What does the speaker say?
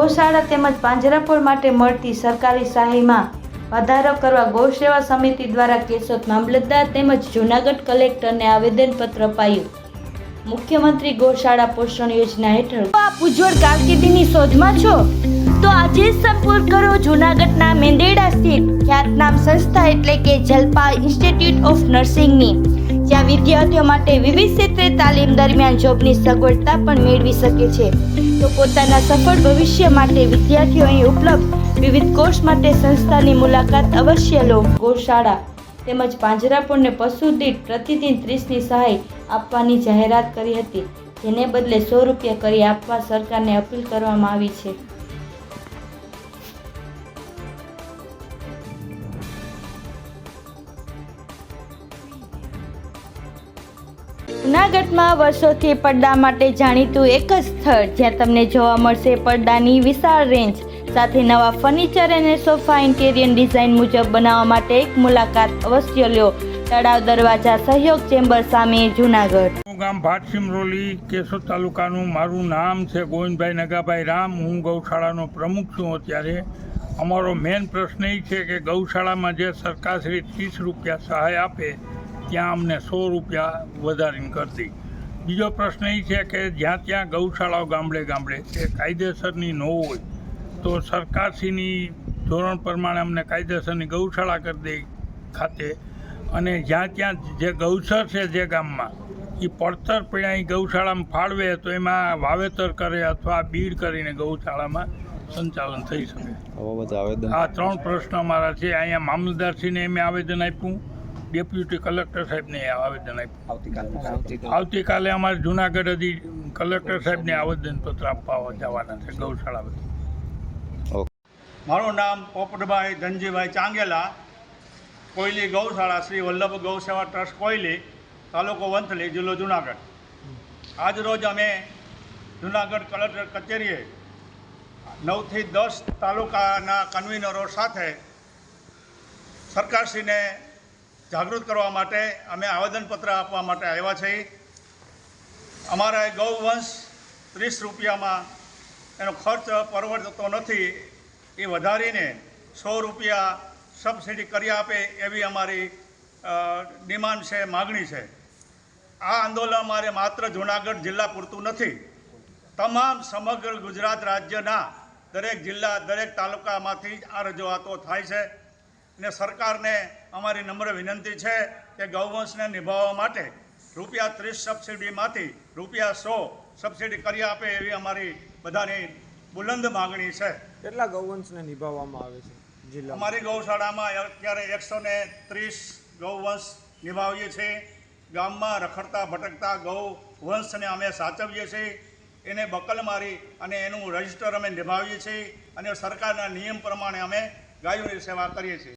ગૌશાળા તેમજ પાંજરાપોળ માટે મળતી સરકારી સહાયમાં વધારો કરવા ગૌસેવા સમિતિ દ્વારા કેશોદ મામલતદાર તેમજ જૂનાગઢ કલેક્ટરને આવેદનપત્ર અપાયું. મુખ્યમંત્રી ગૌશાળા પોષણ યોજના હેઠળ આપ ઉજ્જવળ કારકિર્દીની શોધમાં છો? તો આજે સંપૂર્ણ કરો જૂનાગઢના મેંદેડા સ્થિત ખ્યાતનામ સંસ્થા એટલે કે જલપા ઇન્સ્ટિટ્યૂટ ઓફ નર્સિંગની, જ્યાં વિદ્યાર્થીઓ માટે વિવિધ ક્ષેત્રે તાલીમ દરમિયાન જોબની સગવડતા પણ મેળવી શકે છે. તો પોતાના સફળ ભવિષ્ય માટે વિદ્યાર્થીઓ અહીં ઉપલબ્ધ. વિવિધ કોર્સ માટે સંસ્થાની મુલાકાત અવશ્ય લો. ગૌશાળા તેમજ પાંજરાપોળને પશુ દીઠ પ્રતિદિન ત્રીસની સહાય આપવાની જાહેરાત કરી હતી. જેને બદલે સો રૂપિયા કરી આપવા સરકારને અપીલ કરવામાં આવી છે. જૂનાગઢમાં વર્ષોથી પડદા માટે જાણીતું એક જ સ્થળ જ્યાં તમને જોવા મળશે પડદાની વિશાળ રેન્જ સાથે નવા ફર્નિચર અને સોફા ઇન્ટેરિયર ડિઝાઇન મુજબ બનાવવા માટે એક મુલાકાત અવશ્ય લ્યો તળાવ દરવાજા સહયોગ ચેમ્બર સામે જૂનાગઢ. હું ગામ ભાટસિમરોલી કેશોદ તાલુકાનું. મારું નામ છે ગોવિંદભાઈ નગાભાઈ રામ. હું ગૌશાળાનો પ્રમુખ છું અત્યારે. અમારો મેઇન પ્રશ્ન એ છે કે ગૌશાળામાં જે સરકારશ્રી ત્રીસ રૂપિયા સહાય આપે ત્યાં અમને સો રૂપિયા વધારીને કરતી. બીજો પ્રશ્ન એ છે કે જ્યાં ત્યાં ગૌશાળાઓ ગામડે ગામડે એ કાયદેસરની ન હોય તો સરકારશ્રીની ધોરણ પ્રમાણે અમને કાયદેસરની ગૌશાળા કરી દે ખાતે. અને જ્યાં ત્યાં જે ગૌસર છે જે ગામમાં એ પડતર પીણા એ ગૌશાળામાં ફાળવે તો એમાં વાવેતર કરે અથવા બીડ કરીને ગૌશાળામાં સંચાલન થઈ શકે. આ ત્રણ પ્રશ્ન અમારા છે. અહીંયા મામલતદારશ્રીને એમ આવેદન આપ્યું. ડેપ્યુટી કલેક્ટર સાહેબને આવેદન આપ્યું. આવતીકાલે અમારે જુનાગઢ હજી કલેક્ટર સાહેબને આવેદનપત્ર આપવા જવાના છે ગૌશાળા બધી. મારું નામ પોપટભાઈ ધનજીભાઈ ચાંગેલા કોયલી ગૌશાળા શ્રી વલ્લભ ગૌસેવા ટ્રસ્ટ કોયલી તાલુકો વંથલી જિલ્લો જુનાગઢ. આજરોજ અમે જુનાગઢ કલેક્ટર કચેરીએ નવથી દસ તાલુકાના કન્વીનરો સાથે સરકારશ્રીને જાગૃત કરવા માટે અમે આવેદનપત્ર આપવા માટે આવ્યા છીએ અમારા ગૌવંશ ત્રીસ રૂપિયામાં એનો ખર્ચ પરવડતો નથી. એ વધારીને સો રૂપિયા સબસિડી કરી આપે એવી અમારી ડિમાન્ડ છે, માગણી છે. આ આંદોલન અમારે માત્ર જુનાગઢ જિલ્લા પૂરતું નથી. તમામ સમગ્ર ગુજરાત રાજ્યના દરેક જિલ્લા, દરેક તાલુકામાંથી આ રજૂઆતો થાય છે. ને સરકારને અમારી નમ્ર વિનંતી છે કે ગૌવંશને નિભાવવા માટે રૂપિયા ત્રીસ સબસિડીમાંથી રૂપિયા સો સબસિડી કરી આપે એવી અમારી બધાની બુલંદ માગણી છે. કેટલા ગૌવંશને નિભાવવામાં આવે છે જિલ્લા અમારી ગૌશાળામાં અત્યારે એકસો ને ત્રીસ ગૌવંશ નિભાવીએ છીએ. ગામમાં રખડતા ભટકતા ગૌ વંશને અમે સાચવીએ છીએ. એને બકલ મારી અને એનું રજિસ્ટર અમે નિભાવીએ છીએ અને સરકારના નિયમ પ્રમાણે અમે ગાયોની સેવા કરીએ છીએ.